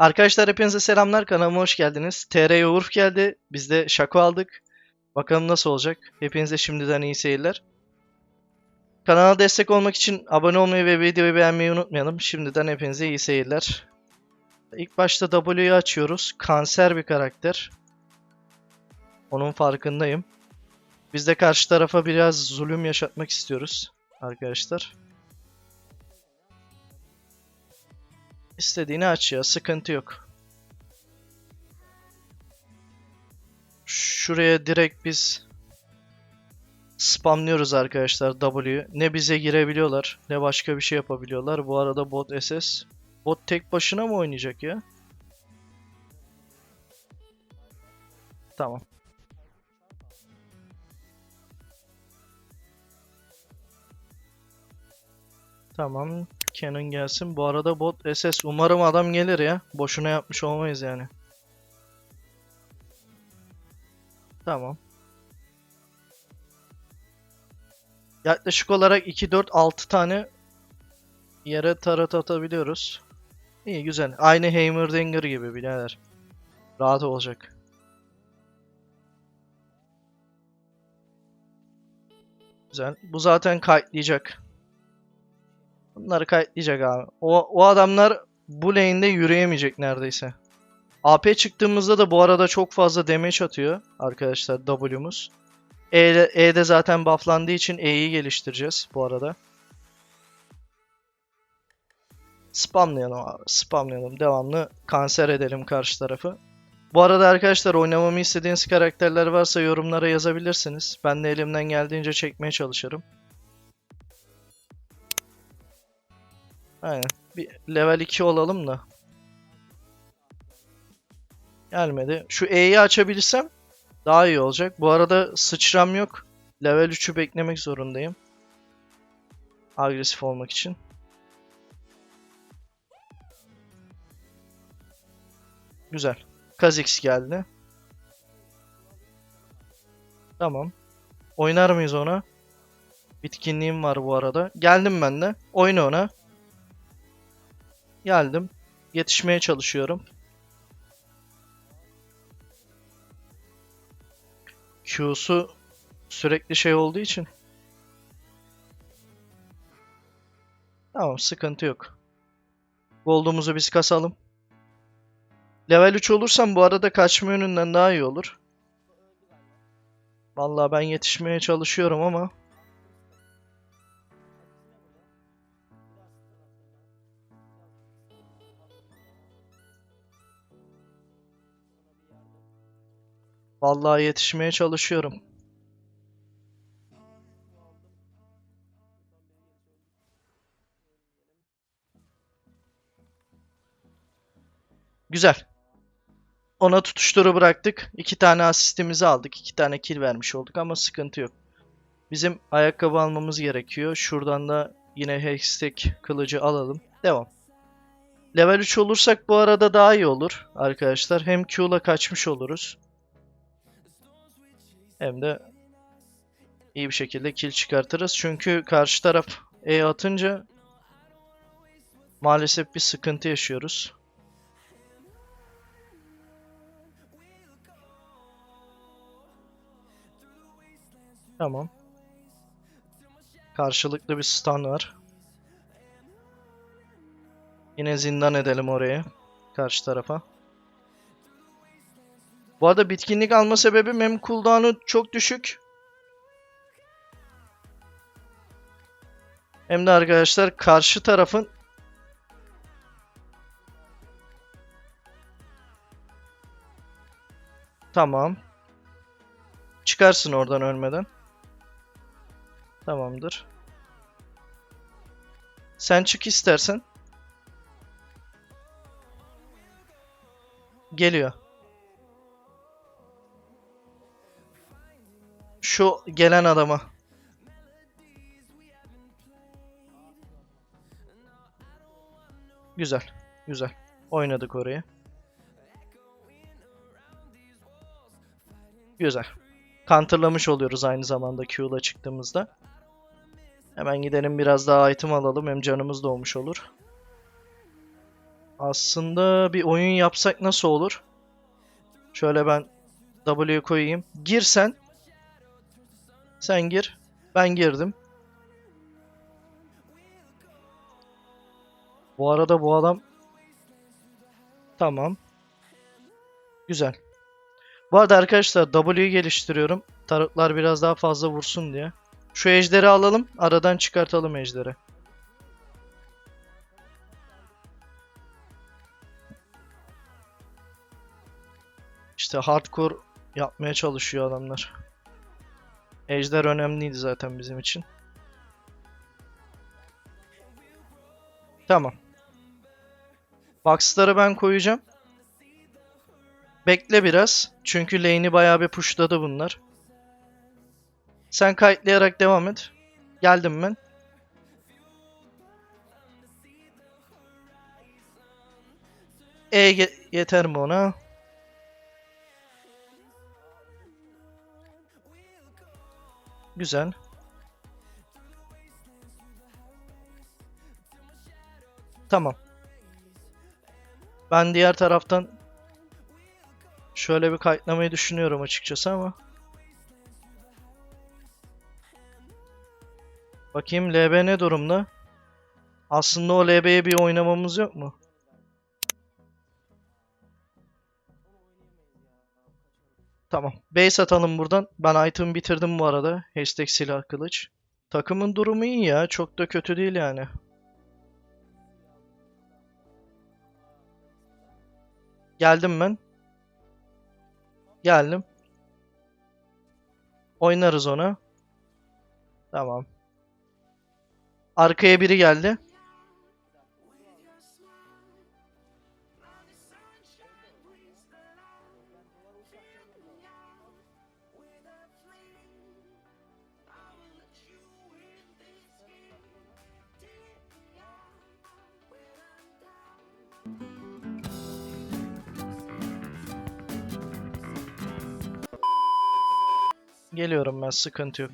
Arkadaşlar hepinize selamlar. Kanalıma hoş geldiniz. TR Urf geldi. Biz de Şako aldık. Bakalım nasıl olacak. Hepinize şimdiden iyi seyirler. Kanala destek olmak için abone olmayı ve videoyu beğenmeyi unutmayalım. Şimdiden hepinize iyi seyirler. İlk başta W'yu açıyoruz. Kanser bir karakter. Onun farkındayım. Biz de karşı tarafa biraz zulüm yaşatmak istiyoruz arkadaşlar. İstediğini aç ya. Sıkıntı yok. Şuraya direkt biz spamlıyoruz arkadaşlar W'yu. Ne bize girebiliyorlar ne başka bir şey yapabiliyorlar. Bu arada bot SS. Bot tek başına mı oynayacak ya? Tamam. Tamam. Canon gelsin. Bu arada bot SS. Umarım adam gelir ya. Boşuna yapmış olmayız yani. Tamam. Yaklaşık olarak 2, 4, 6 tane yere tarat atabiliyoruz. İyi güzel. Aynı Heimerdinger gibi birader. Rahat olacak. Güzel. Bu zaten kayıtlayacak. Bunları kayıtlayacak abi. O, o adamlar bu lane'de yürüyemeyecek neredeyse. AP çıktığımızda da bu arada çok fazla damage atıyor arkadaşlar W'muz. E, E'de zaten bufflandığı için E'yi geliştireceğiz bu arada. Spamlayalım abi. Spamlayalım. Devamlı kanser edelim karşı tarafı. Bu arada arkadaşlar oynamamı istediğiniz karakterler varsa yorumlara yazabilirsiniz. Ben de elimden geldiğince çekmeye çalışırım. Aynen. Bir level 2 olalım da. Gelmedi. Şu E'yi açabilsem daha iyi olacak. Bu arada sıçram yok. Level 3'ü beklemek zorundayım. Agresif olmak için. Güzel. Kha'Zix geldi. Tamam. Oynar mıyız ona? Bitkinliğim var bu arada. Geldim ben de. Oyna ona. Geldim. Yetişmeye çalışıyorum. Q'su sürekli şey olduğu için. Tamam sıkıntı yok. Gold'umuzu biz kasalım. Level 3 olursam bu arada kaçma yönünden daha iyi olur. Vallahi ben yetişmeye çalışıyorum ama Vallahi yetişmeye çalışıyorum. Güzel. Ona tutuşturu bıraktık. İki tane asistimizi aldık. iki tane kill vermiş olduk ama sıkıntı yok. Bizim ayakkabı almamız gerekiyor. Şuradan da yine Hextech kılıcı alalım. Devam. Level 3 olursak bu arada daha iyi olur arkadaşlar. Hem Q'la kaçmış oluruz. Hem de iyi bir şekilde kill çıkartırız. Çünkü karşı taraf E atınca maalesef bir sıkıntı yaşıyoruz. Tamam. Karşılıklı bir stun var. Yine zindan edelim oraya. Karşı tarafa. Bu arada bitkinlik alma sebebim hem cooldown'u çok düşük. Hem de arkadaşlar karşı tarafın Tamam. Çıkarsın oradan ölmeden. Tamamdır. Sen çık istersen. Geliyor. Şu gelen adama. Güzel. Güzel. Oynadık orayı. Güzel. Counterlamış oluyoruz aynı zamanda Q'la çıktığımızda. Hemen gidelim biraz daha item alalım. Hem canımız dolmuş olur. Aslında bir oyun yapsak nasıl olur? Şöyle ben W'ye koyayım. Gir sen. Gir. Ben girdim. Bu arada bu adam Tamam. Güzel. Bu arada arkadaşlar W'yu geliştiriyorum. Tarıklar biraz daha fazla vursun diye. Şu ejderi alalım. Aradan çıkartalım ejderi. İşte hardcore yapmaya çalışıyor adamlar. Ejder önemliydi zaten bizim için. Tamam. Box'ları ben koyacağım. Bekle biraz. Çünkü lane'i bayağı bir pushladı bunlar. Sen kayıtlayarak devam et. Geldim ben. E ye- yeter mi ona? Güzel. Tamam. Ben diğer taraftan şöyle bir kayıtlamayı düşünüyorum açıkçası ama. Bakayım LB ne durumda? Aslında o LB'ye bir oynamamız yok mu? Tamam. Base atalım buradan. Ben item bitirdim bu arada. Hashtag silah kılıç. Takımın durumu iyi ya. Çok da kötü değil yani. Geldim ben. Geldim. Oynarız ona. Tamam. Arkaya biri geldi. Geliyorum ben sıkıntı yok.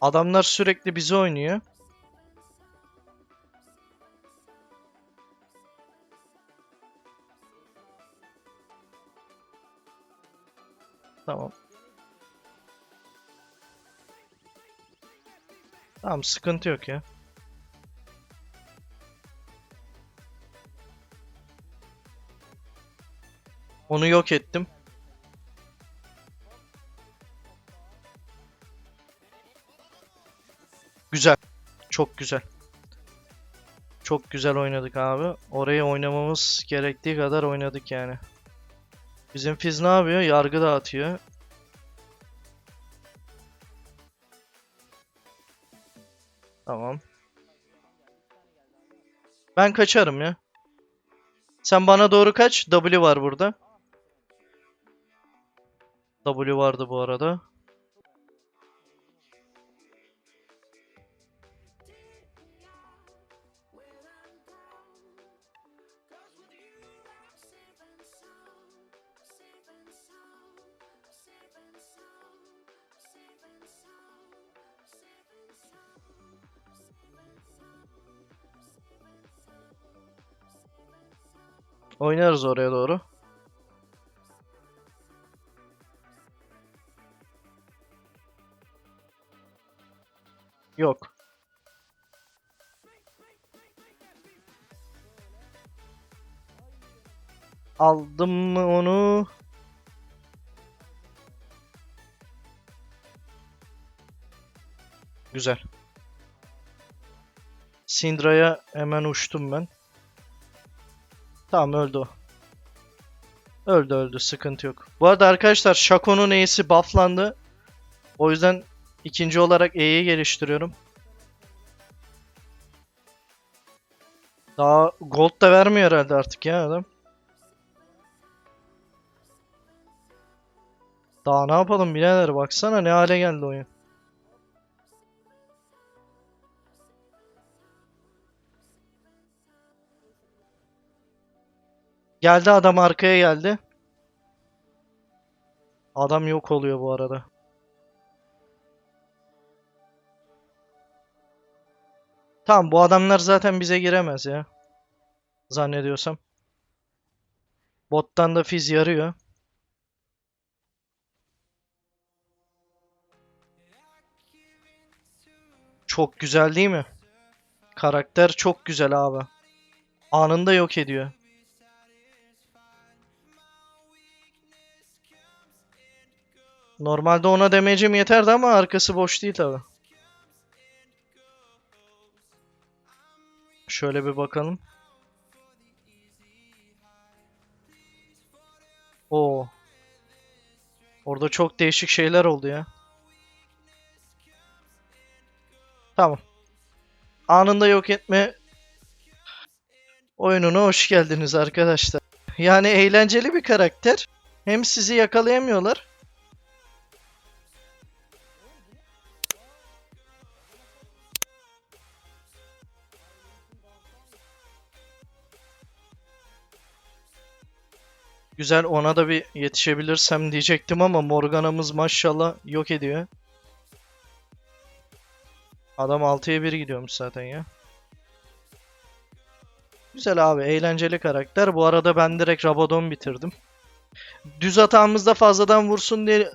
Adamlar sürekli bizi oynuyor. Tamam. Tamam sıkıntı yok ya. Onu yok ettim. Güzel. Çok güzel. Çok güzel oynadık abi. Orayı oynamamız gerektiği kadar oynadık yani. Bizim Fizz ne yapıyor? Yargı dağıtıyor. Tamam. Ben kaçarım ya. Sen bana doğru kaç. W var burada. W vardı bu arada. Oynarız oraya doğru. Yok. Aldım mı onu? Güzel. Syndra'ya hemen uçtum ben. Tamam öldü o. Öldü öldü sıkıntı yok. Bu arada arkadaşlar Shaco'nun E'si bufflandı. O yüzden ikinci olarak E'yi geliştiriyorum. Daha gold da vermiyor herhalde artık ya adam. Daha ne yapalım birader baksana ne hale geldi oyun. Geldi adam arkaya geldi. Adam yok oluyor bu arada. Tamam bu adamlar zaten bize giremez ya. Zannediyorsam. Bottan da fiz yarıyor. Çok güzel değil mi? Karakter çok güzel abi. Anında yok ediyor. Normalde ona demecim yeterdi ama arkası boş değil tabi. Şöyle bir bakalım. Oo. Orada çok değişik şeyler oldu ya. Tamam. Anında yok etme oyununa hoş geldiniz arkadaşlar. Yani eğlenceli bir karakter. Hem sizi yakalayamıyorlar. Güzel ona da bir yetişebilirsem diyecektim ama Morgana'mız maşallah yok ediyor. Adam 6'ya 1 gidiyormuş zaten ya. Güzel abi eğlenceli karakter. Bu arada ben direkt Rabadon bitirdim. Düz atağımızda fazladan vursun diye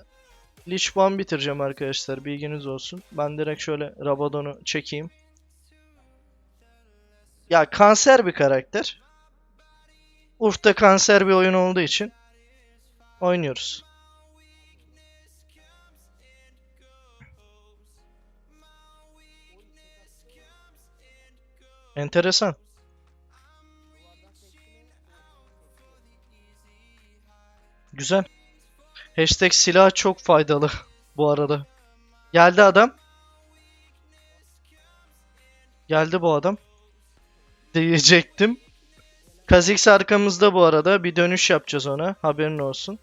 Lich Bane bitireceğim arkadaşlar. Bilginiz olsun. Ben direkt şöyle Rabadon'u çekeyim. Ya kanser bir karakter. Urf'ta kanser bir oyun olduğu için oynuyoruz. Enteresan. Güzel. Hashtag silah çok faydalı bu arada. Geldi adam. Geldi bu adam. Diyecektim. Kha'Zix arkamızda bu arada. Bir dönüş yapacağız ona. Haberin olsun.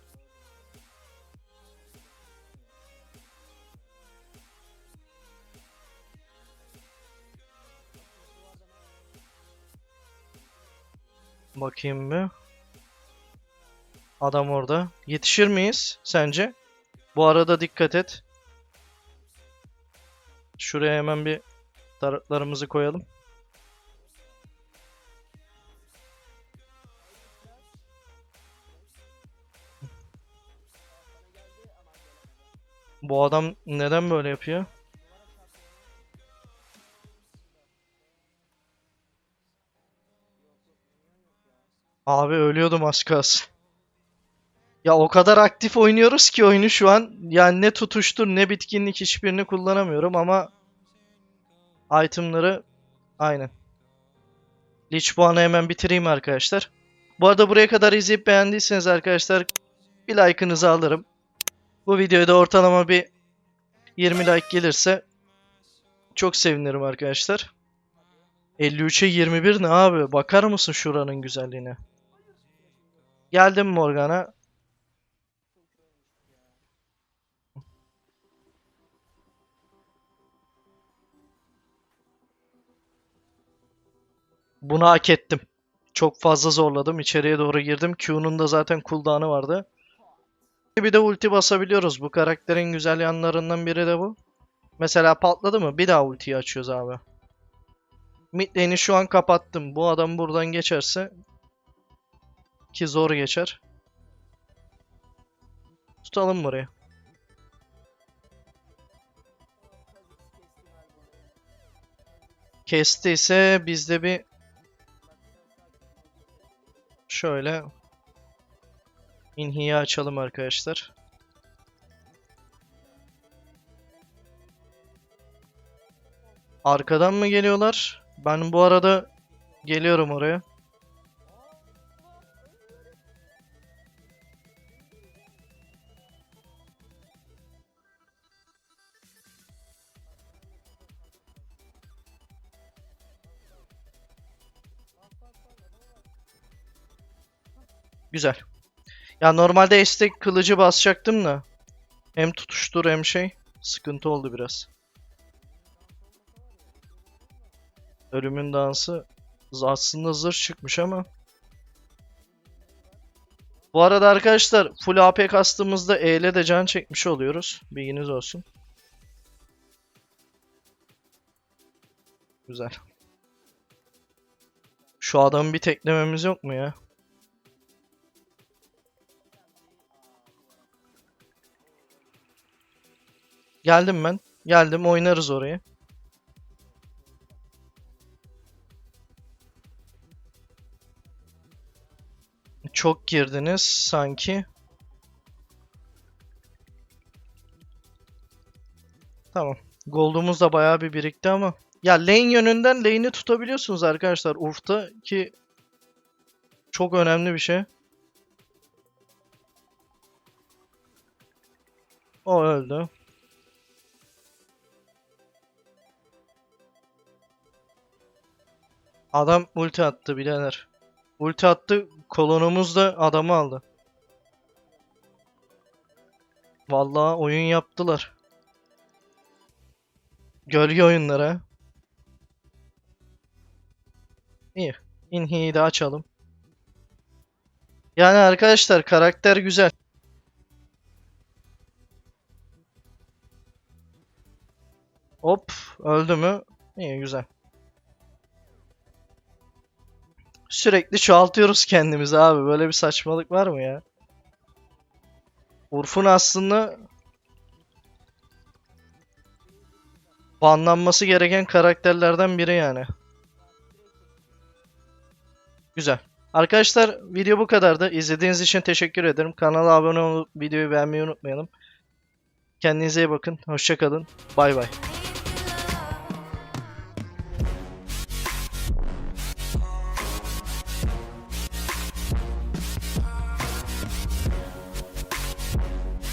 Bakayım bir. Adam orada. Yetişir miyiz sence? Bu arada dikkat et. Şuraya hemen bir taraklarımızı koyalım. Adam neden böyle yapıyor? Abi ölüyordum az kalsın. Ya o kadar aktif oynuyoruz ki oyunu şu an. Yani ne tutuştur ne bitkinlik hiçbirini kullanamıyorum ama itemları aynen. Lich puanı hemen bitireyim arkadaşlar. Bu arada buraya kadar izleyip beğendiyseniz arkadaşlar bir like'ınızı alırım. Bu videoya da ortalama bir 20 like gelirse çok sevinirim arkadaşlar. 53'e 21 ne abi? Bakar mısın şuranın güzelliğine? Geldim Morgana. Bunu hak ettim. Çok fazla zorladım. İçeriye doğru girdim. Q'nun da zaten cooldown'ı vardı. Bir de ulti basabiliyoruz. Bu karakterin güzel yanlarından biri de bu. Mesela patladı mı? Bir daha ultiyi açıyoruz abi. Mid şu an kapattım. Bu adam buradan geçerse ki zor geçer. Tutalım burayı. Kestiyse bizde bir şöyle inhiyi açalım arkadaşlar. Arkadan mı geliyorlar? Ben bu arada geliyorum oraya. Güzel. Ya normalde estek kılıcı basacaktım da. Hem tutuştur hem şey. Sıkıntı oldu biraz. Ölümün dansı aslında zırh çıkmış ama. Bu arada arkadaşlar full AP kastığımızda E ile de can çekmiş oluyoruz. Bilginiz olsun. Güzel. Şu adamı bir teklememiz yok mu ya? Geldim ben. Geldim oynarız orayı. Çok girdiniz sanki. Tamam. Gold'umuz da bayağı bir birikti ama. Ya lane yönünden lane'i tutabiliyorsunuz arkadaşlar. Urf'ta ki çok önemli bir şey. O öldü. Adam ulti attı birader. Ulti attı. Kolonumuz da adamı aldı. Vallahi oyun yaptılar. Gölge oyunlara. İyi. Inhi'yi de açalım. Yani arkadaşlar karakter güzel. Hop öldü mü? İyi güzel. Sürekli çoğaltıyoruz kendimizi abi. Böyle bir saçmalık var mı ya? Urf'un aslında banlanması gereken karakterlerden biri yani. Güzel. Arkadaşlar video bu kadardı. İzlediğiniz için teşekkür ederim. Kanala abone olup videoyu beğenmeyi unutmayalım. Kendinize iyi bakın. Hoşça kalın. Bay bay.